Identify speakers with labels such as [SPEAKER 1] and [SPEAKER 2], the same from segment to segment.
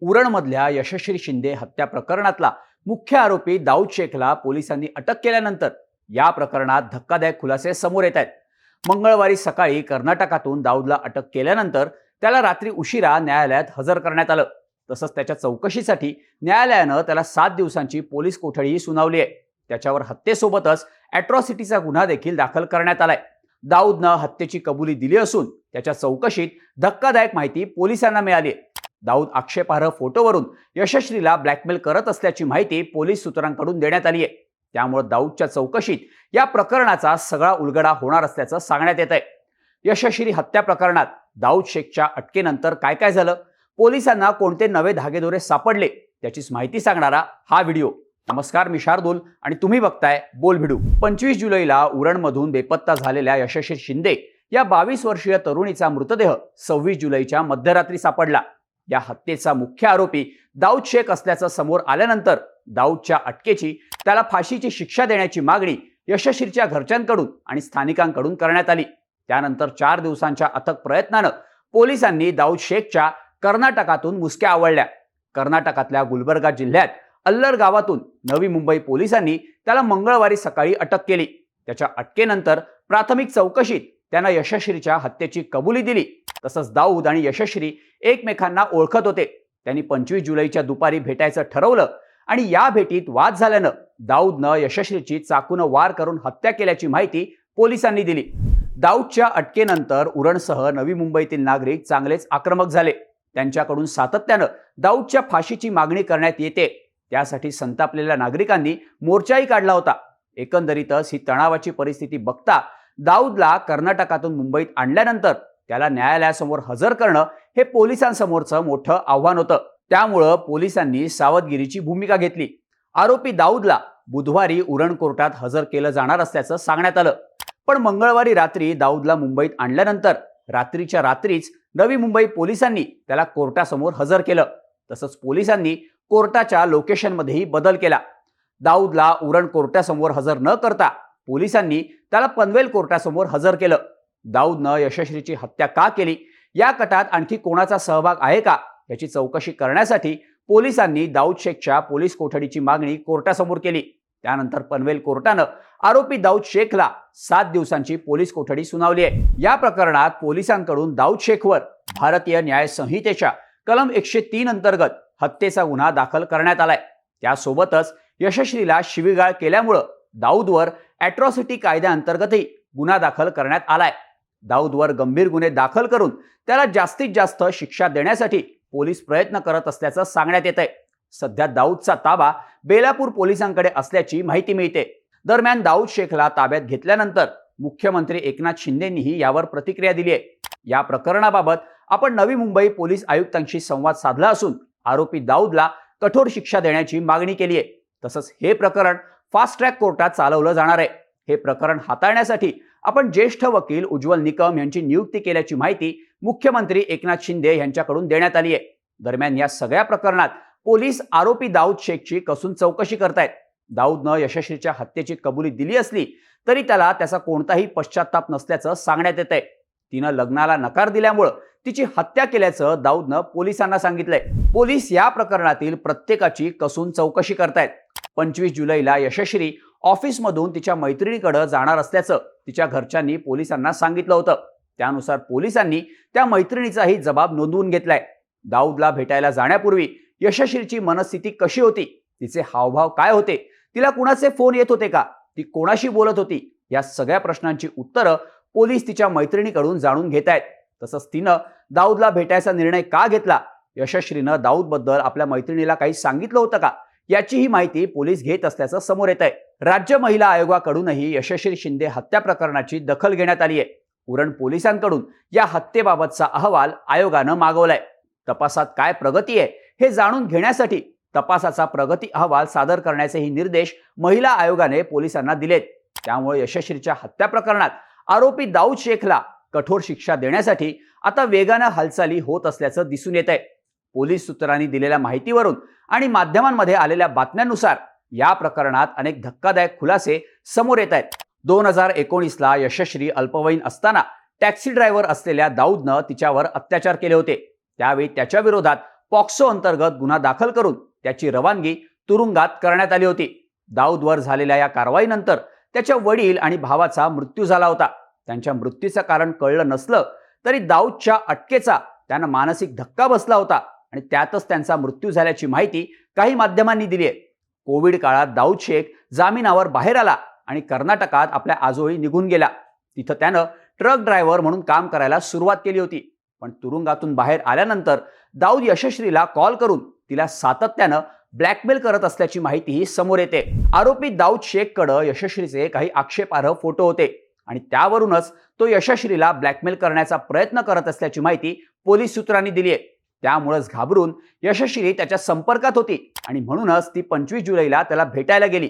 [SPEAKER 1] उरणमधल्या यशस्वी शिंदे हत्या प्रकरणातला मुख्य आरोपी दाऊद शेखला पोलिसांनी अटक केल्यानंतर या प्रकरणात धक्कादायक खुलासे समोर येत आहेत. मंगळवारी सकाळी कर्नाटकातून दाऊदला अटक केल्यानंतर त्याला रात्री उशिरा न्यायालयात हजर करण्यात आलं. तसंच त्याच्या चौकशीसाठी न्यायालयानं त्याला सात दिवसांची पोलीस कोठडीही सुनावली आहे. त्याच्यावर हत्येसोबतच अॅट्रॉसिटीचा गुन्हा देखील दाखल करण्यात आलाय. दाऊदनं हत्येची कबुली दिली असून त्याच्या चौकशीत धक्कादायक माहिती पोलिसांना मिळाली आहे. दाऊद आक्षेपार्ह फोटोवरून यशस्वीला ब्लॅकमेल करत असल्याची माहिती पोलीस सूत्रांकडून देण्यात आली आहे. त्यामुळे दाऊदच्या चौकशीत या प्रकरणाचा सगळा उलगडा होणार असल्याचं सांगण्यात येत आहे यशस्वी हत्या प्रकरणात दाऊद शेखच्या अटकेनंतर काय काय झालं? पोलिसांना कोणते नवे धागेदोरे सापडले? त्याचीच माहिती सांगणारा हा व्हिडिओ. नमस्कार मी शार्दूल आणि तुम्ही बघताय बोल भिडू. पंचवीस जुलैला उरणमधून बेपत्ता झालेल्या यशस्वी शिंदे या बावीस वर्षीय तरुणीचा मृतदेह सव्वीस जुलैच्या मध्यरात्री सापडला. या हत्येचा मुख्य आरोपी दाऊद शेख असल्याचं समोर आल्यानंतर दाऊदच्या अटकेची त्याला फाशीची शिक्षा देण्याची मागणी यशस्वीच्या घरच्यांकडून आणि स्थानिकांकडून करण्यात आली. त्यानंतर चार दिवसांच्या अथक प्रयत्नानं पोलिसांनी दाऊद शेखच्या कर्नाटकातून मुसक्या आवळल्या. कर्नाटकातल्या गुलबर्गा जिल्ह्यात अल्लर गावातून नवी मुंबई पोलिसांनी त्याला मंगळवारी सकाळी अटक केली. त्याच्या अटकेनंतर प्राथमिक चौकशीत त्यानं यशस्वीच्या हत्येची कबुली दिली. तसंच दाऊद आणि यशस्वी एकमेकांना ओळखत होते. त्यांनी पंचवीस जुलैच्या दुपारी भेटायचं ठरवलं आणि या भेटीत वाद झाल्यानं दाऊदनं यशस्वीची चाकूनं वार करून हत्या केल्याची माहिती पोलिसांनी दिली. दाऊदच्या अटकेनंतर उरणसह नवी मुंबईतील नागरिक चांगलेच आक्रमक झाले. त्यांच्याकडून सातत्यानं दाऊदच्या फाशीची मागणी करण्यात येते. त्यासाठी संतापलेल्या नागरिकांनी मोर्चाही काढला होता. एकंदरीतच ही तणावाची परिस्थिती बघता दाऊदला कर्नाटकातून मुंबईत आणल्यानंतर त्याला न्यायालयासमोर हजर करणं हे पोलिसांसमोरचं मोठं आव्हान होतं. त्यामुळं पोलिसांनी सावधगिरीची भूमिका घेतली. आरोपी दाऊदला बुधवारी उरण कोर्टात हजर केलं जाणार असल्याचं सांगण्यात आलं. पण मंगळवारी रात्री दाऊदला मुंबईत आणल्यानंतर रात्रीच्या रात्रीच नवी मुंबई पोलिसांनी त्याला कोर्टासमोर हजर केलं. तसंच पोलिसांनी कोर्टाच्या लोकेशनमध्येही बदल केला. दाऊदला उरण कोर्टासमोर हजर न करता पोलिसांनी त्याला पनवेल कोर्टासमोर हजर केलं. दाऊदनं यशस्वीची हत्या का केली? या कटात आणखी कोणाचा सहभाग आहे का? याची चौकशी करण्यासाठी पोलिसांनी दाऊद शेखच्या पोलीस कोठडीची मागणी कोर्टासमोर केली. त्यानंतर पनवेल कोर्टानं आरोपी दाऊद शेखला सात दिवसांची पोलीस कोठडी सुनावली आहे. या प्रकरणात पोलिसांकडून दाऊद शेखवर भारतीय न्याय संहितेच्या कलम एकशे तीन अंतर्गत हत्येचा गुन्हा दाखल करण्यात आलाय. त्यासोबतच यशस्वीला शिवीगाळ केल्यामुळं दाऊदवर अॅट्रॉसिटी कायद्याअंतर्गतही गुन्हा दाखल करण्यात आलाय. दाऊदवर गंभीर गुन्हे दाखल करून त्याला जास्तीत जास्त शिक्षा देण्यासाठी पोलीस प्रयत्न करत असल्याचं सांगण्यात येत आहे सध्या दाऊदचा ताबा बेलापूर पोलिसांकडे असल्याची माहिती मिळते. दरम्यान दाऊद शेखला ताब्यात घेतल्यानंतर मुख्यमंत्री एकनाथ शिंदेंनीही यावर प्रतिक्रिया दिली आहे. या प्रकरणाबाबत आपण नवी मुंबई पोलीस आयुक्तांशी संवाद साधला असून आरोपी दाऊदला कठोर शिक्षा देण्याची मागणी केली आहे. तसंच हे प्रकरण फास्ट ट्रॅक कोर्टात चालवलं जाणार आहे. हे प्रकरण हाताळण्यासाठी आपण ज्येष्ठ वकील उज्ज्वल निकम यांची नियुक्ती केल्याची माहिती मुख्यमंत्री एकनाथ शिंदे यांच्याकडून देण्यात आली आहे. दरम्यान या सगळ्या प्रकरणात पोलीस आरोपी दाऊद शेखची कसून चौकशी करतायत. दाऊदनं यशस्वीच्या हत्येची कबुली दिली असली तरी त्याला त्याचा कोणताही पश्चाताप नसल्याचं सांगण्यात येत आहे तिनं लग्नाला नकार दिल्यामुळं तिची हत्या केल्याचं दाऊदनं पोलिसांना सांगितलंय. पोलीस या प्रकरणातील प्रत्येकाची कसून चौकशी करतायत. पंचवीस जुलैला यशस्वी ऑफिसमधून तिच्या मैत्रिणीकडे जाणार असल्याचं तिच्या घरच्यांनी पोलिसांना सांगितलं होतं. त्यानुसार पोलिसांनी त्या मैत्रिणीचाही जबाब नोंदवून घेतलाय. दाऊदला भेटायला जाण्यापूर्वी यशस्वीची मनस्थिती कशी होती? तिचे हावभाव काय होते? तिला कुणाचे फोन येत होते का? ती कोणाशी बोलत होती? या सगळ्या प्रश्नांची उत्तरं पोलीस तिच्या मैत्रिणीकडून जाणून घेत आहेत तसंच तिनं दाऊदला भेटायचा निर्णय का घेतला? यशस्वीनं दाऊदबद्दल आपल्या मैत्रिणीला काही सांगितलं होतं का? याचीही माहिती पोलीस घेत असल्याचं समोर येत आहे राज्य महिला आयोगाकडूनही यशस्वी शिंदे हत्या प्रकरणाची दखल घेण्यात आली आहे उरण पोलिसांकडून या हत्येबाबतचा अहवाल आयोगानं मागवलाय. तपासात काय प्रगती आहे हे जाणून घेण्यासाठी तपासाचा प्रगती अहवाल सादर करण्याचेही निर्देश महिला आयोगाने पोलिसांना दिलेत. त्यामुळे यशस्वीच्या हत्या प्रकरणात आरोपी दाऊद शेखला कठोर शिक्षा देण्यासाठी आता वेगानं हालचाली होत असल्याचं दिसून येत आहे पोलीस सूत्रांनी दिलेल्या माहितीवरून आणि माध्यमांमध्ये आलेल्या बातम्यांनुसार या प्रकरणात अनेक धक्कादायक खुलासे समोर येत आहेत. दोन हजार एकोणीसला यशस्वी अल्पवयीन असताना टॅक्सी ड्रायव्हर असलेल्या दाऊदनं तिच्यावर अत्याचार केले होते. त्यावेळी त्याच्या विरोधात पॉक्सो अंतर्गत गुन्हा दाखल करून त्याची रवानगी तुरुंगात करण्यात आली होती. दाऊदवर झालेल्या या कारवाईनंतर त्याच्या वडील आणि भावाचा मृत्यू झाला होता. त्यांच्या मृत्यूचं कारण कळलं नसलं तरी दाऊदच्या अटकेचा त्यांना मानसिक धक्का बसला होता. आणि त्यातच त्यांचा मृत्यू झाल्याची माहिती काही माध्यमांनी दिली आहे. कोविड काळात दाऊद शेख जामिनावर बाहेर आला आणि कर्नाटकात आपल्या आजोळी निघून गेला. तिथं त्यानं ट्रक ड्रायव्हर म्हणून काम करायला सुरुवात केली होती. पण तुरुंगातून बाहेर आल्यानंतर दाऊद यशस्वीला कॉल करून तिला सातत्यानं ब्लॅकमेल करत असल्याची माहितीही समोर येते. आरोपी दाऊद शेखकडं यशस्वीचे काही आक्षेपार्ह फोटो होते आणि त्यावरूनच तो यशस्वीला ब्लॅकमेल करण्याचा प्रयत्न करत असल्याची माहिती पोलीस सूत्रांनी दिली आहे. त्यामुळेच घाबरून यशस्वी त्याच्या संपर्कात होती आणि म्हणूनच ती पंचवीस जुलैला त्याला भेटायला गेली.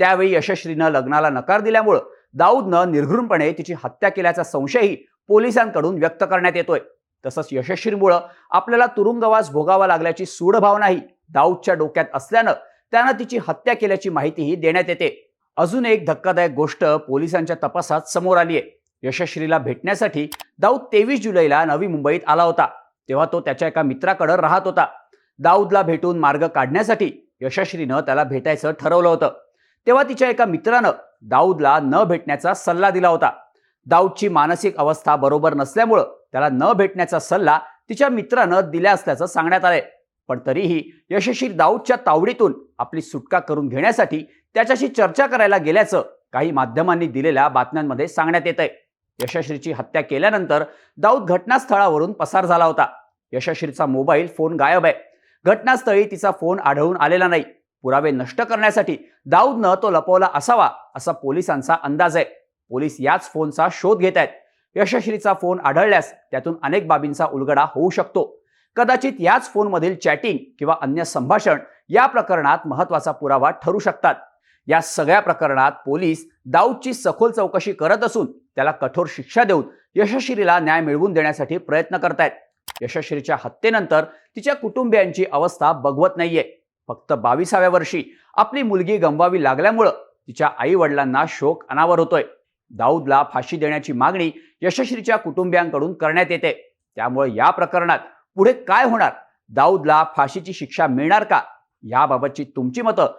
[SPEAKER 1] त्यावेळी यशस्वीनं लग्नाला नकार दिल्यामुळं दाऊदनं निर्घृणपणे तिची हत्या केल्याचा संशयही पोलिसांकडून व्यक्त करण्यात येतोय. तसंच यशस्वीमुळं आपल्याला तुरुंगवास भोगावा लागल्याची सूड भावनाही दाऊदच्या डोक्यात असल्यानं त्यानं तिची हत्या केल्याची माहितीही देण्यात येते. अजून एक धक्कादायक गोष्ट पोलिसांच्या तपासात समोर आली आहे यशस्वीला भेटण्यासाठी दाऊद तेवीस जुलैला नवी मुंबईत आला होता. तेव्हा तो त्याच्या एका मित्राकडे राहत होता. दाऊदला भेटून मार्ग काढण्यासाठी यशस्वीनं त्याला भेटायचं ठरवलं होतं. तेव्हा तिच्या एका मित्रानं दाऊदला न भेटण्याचा सल्ला दिला होता. दाऊदची मानसिक अवस्था बरोबर नसल्यामुळं त्याला न भेटण्याचा सल्ला तिच्या मित्रानं दिल्या असल्याचं सांगण्यात आलंय. पण तरीही यशस्वी दाऊदच्या तावडीतून आपली सुटका करून घेण्यासाठी त्याच्याशी चर्चा करायला गेल्याचं काही माध्यमांनी दिलेल्या बातम्यांमध्ये सांगण्यात येत आहे यशश्रीची हत्या केल्यानंतर दाऊद घटनास्थळावरून पसार झाला होता. यशश्रीचा मोबाईल फोन गायब आहे. घटनास्थळी तिचा फोन आढळून आलेला नाही. पुरावे नष्ट करण्यासाठी दाऊदनं तो लपवला असावा असा पोलिसांचा अंदाज आहे. पोलीस याच फोनचा शोध घेत आहेत. यशश्रीचा फोन आढळल्यास त्यातून अनेक बाबींचा उलगडा होऊ शकतो. कदाचित याच फोनमधील चॅटिंग किंवा अन्य संभाषण या प्रकरणात महत्त्वाचा पुरावा ठरू शकतात. या सगळ्या प्रकरणात पोलीस दाऊदची सखोल चौकशी करत असून त्याला कठोर शिक्षा देऊन यशश्रीला न्याय मिळवून देण्यासाठी प्रयत्न करतायत. यशश्रीच्या हत्येनंतर तिच्या कुटुंबियांची अवस्था बघवत नाहीये. फक्त बावीसाव्या वर्षी आपली मुलगी गमवावी लागल्यामुळं तिच्या आई वडिलांना शोक अनावर होतोय. दाऊदला फाशी देण्याची मागणी यशश्रीच्या कुटुंबियांकडून करण्यात येते. त्यामुळे या प्रकरणात पुढे काय होणार? दाऊदला फाशीची शिक्षा मिळणार का? याबाबतची तुमची मतं